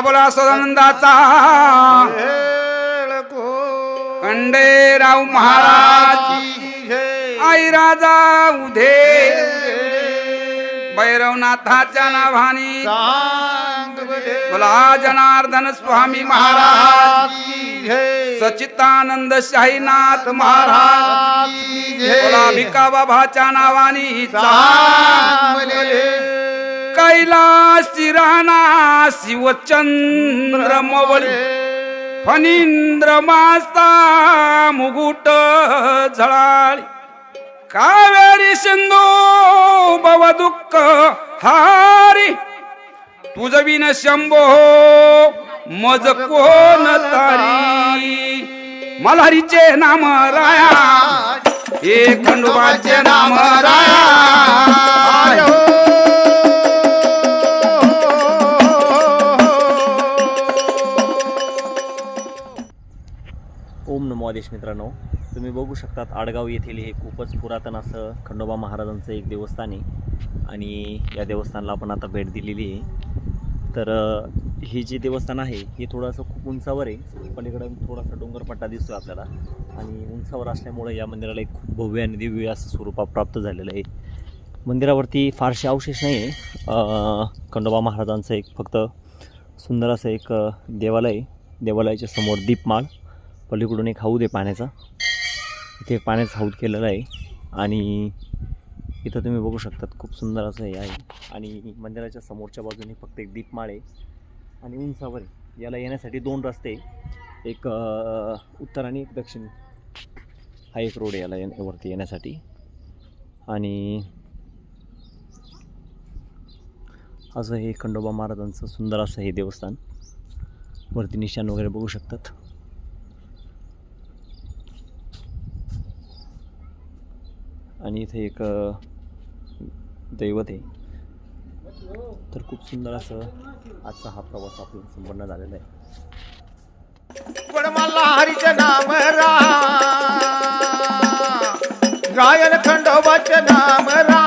बोला सदानंदाचा खंडेराव महाराज. आई राजा उधे भैरवनाथाच्या नावानी. बोला जनार्दन स्वामी महाराज. सचितानंद शाहीनाथ महाराज. बोला भिका बाबाच्या नावानी. कैलासी राणा शिवचंद्र मवळी फणींद्र मास्ता मुगुट झळाळी। कावेरी सिंधू भव दुःख हारी। तुझ विन शंभो मज कोण तारी। मल्हारीचे नाम राया। हे खंडोबाचे नाम राया। ओम नमो आदेश मित्रांनो. तुम्ही बघू शकतात आडगाव येथील हे खूपच पुरातन असं खंडोबा महाराजांचं एक देवस्थान आहे. आणि या देवस्थानला आपण आता भेट दिलेली आहे. तर हे जे देवस्थान आहे हे थोडंसं खूप उंचावर आहे. पलीकडे थोडासा डोंगरपट्टा दिसतो आपल्याला. आणि उंचावर असल्यामुळे या मंदिराला एक खूप भव्य आणि दिव्य असं स्वरूपा प्राप्त झालेलं आहे. मंदिरावरती फारसे अवशेष नाही आहे खंडोबा महाराजांचं एक फक्त सुंदर असं एक देवालय देवालयाच्या समोर दीपमाळ. पलीकडून एक हौद आहे पाण्याचा. इथे पाण्याचं हौद केलेलं आहे. आणि इथं तुम्ही बघू शकतात खूप सुंदर असं हे आहे. आणि मंदिराच्या समोरच्या बाजूने फक्त एक दीपमाळ आहे. आणि उंचावर आहे. याला येण्यासाठी दोन रस्ते एक उत्तर आणि एक दक्षिण. हा एक रोड याला येण्या- वरती येण्यासाठी. आणि असं हे खंडोबा महाराजांचं सुंदर असं हे देवस्थान. वरती निशाण वगैरे बघू शकतात. आणि इथे एक दैवत आहे. तर खूप सुंदर असं आजचा हा प्रवास आपला संपन्न झालेला आहे. पण मला हरीच्या नाम गायन खंडोबाचे नाम रा